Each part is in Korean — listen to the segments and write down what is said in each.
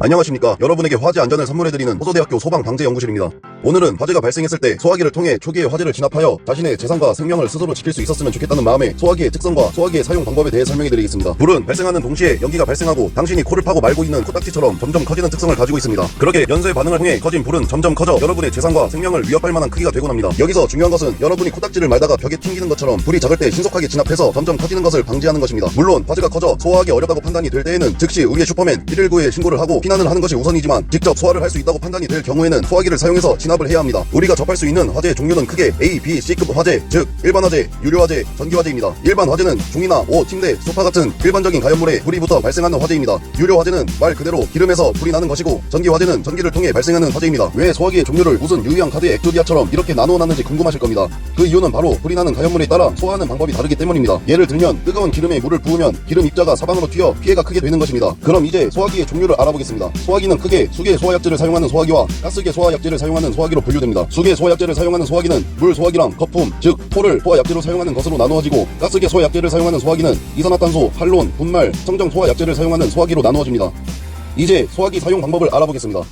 안녕하십니까. 여러분에게 화재 안전을 선물해드리는 호서대학교 소방방재연구실입니다. 오늘은 화재가 발생했을 때 소화기를 통해 초기의 화재를 진압하여 자신의 재산과 생명을 스스로 지킬 수 있었으면 좋겠다는 마음에 소화기의 특성과 소화기의 사용 방법에 대해 설명해드리겠습니다. 불은 발생하는 동시에 연기가 발생하고 당신이 코를 파고 말고 있는 코딱지처럼 점점 커지는 특성을 가지고 있습니다. 그렇게 연쇄 반응을 통해 커진 불은 점점 커져 여러분의 재산과 생명을 위협할 만한 크기가 되고 납니다. 여기서 중요한 것은 여러분이 코딱지를 말다가 벽에 튕기는 것처럼 불이 작을 때 신속하게 진압해서 점점 커지는 것을 방지하는 것입니다. 물론 화재가 커져 소화하기 어렵다고 판단이 될 때에는 즉시 우리의 슈퍼맨 119에 신고를 하고 피난을 하는 것이 우선이지만 직접 소화를 할 수 있다고 판단이 될 경우에는 소화기를 사용해서 진압을 해야 합니다. 우리가 접할 수 있는 화재의 종류는 크게 A, B, C급 화재, 즉 일반 화재, 유료 화재, 전기 화재입니다. 일반 화재는 종이나 옷, 침대, 소파 같은 일반적인 가연물에 불이 붙어 발생하는 화재입니다. 유료 화재는 말 그대로 기름에서 불이 나는 것이고 전기 화재는 전기를 통해 발생하는 화재입니다. 왜 소화기의 종류를 무슨 유의한 카드 엑조디아처럼 이렇게 나누어 놨는지 궁금하실 겁니다. 그 이유는 바로 불이 나는 가연물에 따라 소화하는 방법이 다르기 때문입니다. 예를 들면 뜨거운 기름에 물을 부으면 기름 입자가 사방으로 튀어 피해가 크게 되는 것입니다. 그럼 이제 소화기의 종류를 알아 보겠습니다. 소화기는 크게 수계 소화약제를 사용하는 소화기와 가스계 소화약제를 사용하는 소화기로 분류됩니다. 수계 소화약제를 사용하는 소화기는 물 소화기랑 거품, 즉 포를 소화약제로 사용하는 것으로 나누어지고 가스계 소화약제를 사용하는 소화기는 이산화탄소, 할론, 분말, 청정 소화약제를 사용하는 소화기로 나누어집니다. 이제 소화기 사용 방법을 알아보겠습니다.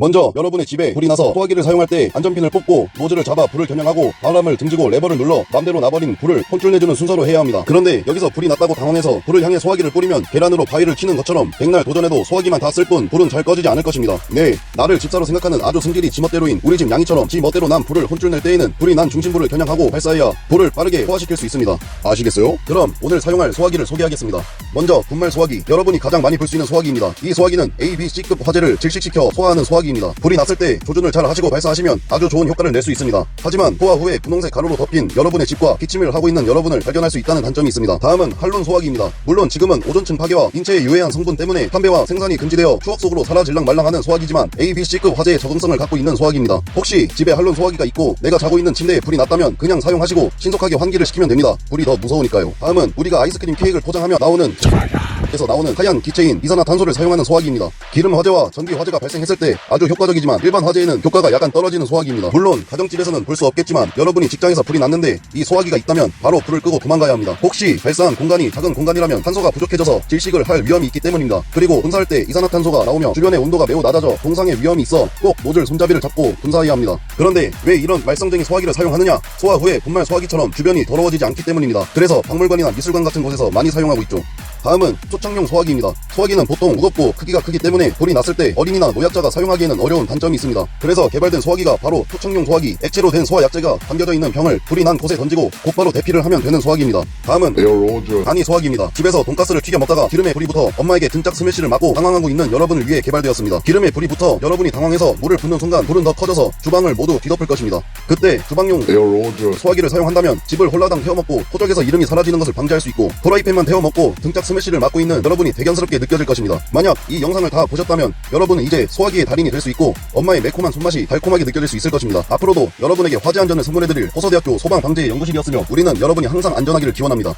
먼저 여러분의 집에 불이 나서 소화기를 사용할 때 안전핀을 뽑고 노즐을 잡아 불을 겨냥하고 바람을 등지고 레버를 눌러 맘대로 나버린 불을 혼쭐내주는 순서로 해야 합니다. 그런데 여기서 불이 났다고 당황해서 불을 향해 소화기를 뿌리면 계란으로 바위를 치는 것처럼 백날 도전해도 소화기만 다 쓸 뿐 불은 잘 꺼지지 않을 것입니다. 네, 나를 집사로 생각하는 아주 승질이 지멋대로인 우리 집 양이처럼 지 멋대로 난 불을 혼쭐낼 때에는 불이 난 중심부를 겨냥하고 발사해야 불을 빠르게 소화시킬 수 있습니다. 아시겠어요? 그럼 오늘 사용할 소화기를 소개하겠습니다. 먼저 분말 소화기, 여러분이 가장 많이 볼 수 있는 소화기입니다. 이 소화기는 A, B, C급 화재를 질식시켜 소화하는 소화기 입니다. 불이 났을 때 조준을 잘 하시고 발사하시면 아주 좋은 효과를 낼 수 있습니다. 하지만 소화 후에 분홍색 가루로 덮인 여러분의 집과 기침을 하고 있는 여러분을 발견할 수 있다는 단점이 있습니다. 다음은 할론 소화기입니다. 물론 지금은 오존층 파괴와 인체에 유해한 성분 때문에 판매와 생산이 금지되어 추억 속으로 사라질랑 말랑하는 소화기지만 A, B, C급 화재의 적응성을 갖고 있는 소화기입니다. 혹시 집에 할론 소화기가 있고 내가 자고 있는 침대에 불이 났다면 그냥 사용하시고 신속하게 환기를 시키면 됩니다. 불이 더 무서우니까요. 다음은 우리가 아이스크림 케이크를 포장하며 나오는 에서 나오는 하얀 기체인 이산화탄소를 사용하는 소화기입니다. 기름 화재와 전기 화재가 발생했을 때 아주 효과적이지만 일반 화재에는 효과가 약간 떨어지는 소화기입니다. 물론 가정집에서는 볼 수 없겠지만 여러분이 직장에서 불이 났는데 이 소화기가 있다면 바로 불을 끄고 도망가야 합니다. 혹시 발사한 공간이 작은 공간이라면 탄소가 부족해져서 질식을 할 위험이 있기 때문입니다. 그리고 분사할 때 이산화탄소가 나오며 주변의 온도가 매우 낮아져 동상의 위험이 있어 꼭 노즐 손잡이를 잡고 분사해야 합니다. 그런데 왜 이런 말썽쟁이 소화기를 사용하느냐? 소화 후에 분말 소화기처럼 주변이 더러워지지 않기 때문입니다. 그래서 박물관이나 미술관 같은 곳에서 많이 사용하고 있죠. 다음은 초창용 소화기입니다. 소화기는 보통 무겁고 크기가 크기 때문에 불이 났을 때 어린이나 노약자가 사용하기에는 어려운 단점이 있습니다. 그래서 개발된 소화기가 바로 초창용 소화기, 액체로 된 소화약제가 담겨져 있는 병을 불이 난 곳에 던지고 곧바로 대피를 하면 되는 소화기입니다. 다음은 에어로즈 간이 소화기입니다. 집에서 돈가스를 튀겨 먹다가 기름에 불이 붙어 엄마에게 등짝 스매시를 맞고 당황하고 있는 여러분을 위해 개발되었습니다. 기름에 불이 붙어 여러분이 당황해서 물을 붓는 순간 불은 더 커져서 주방을 모두 뒤덮을 것입니다. 그때 주방용 에어로즈 소화기를 사용한다면 집을 홀라당 태워먹고 포적에서 이름이 사라지는 것을 방지할 수 있고 프라이팬만 태워먹고 등짝 스매시를 맞고 있는 여러분이 대견스럽게 느껴질 것입니다. 만약 이 영상을 다 보셨다면 여러분은 이제 소화기의 달인이 될 수 있고 엄마의 매콤한 손맛이 달콤하게 느껴질 수 있을 것입니다. 앞으로도 여러분에게 화재 안전을 선물해드릴 호서대학교 소방방재 연구실이었으며 우리는 여러분이 항상 안전하기를 기원합니다.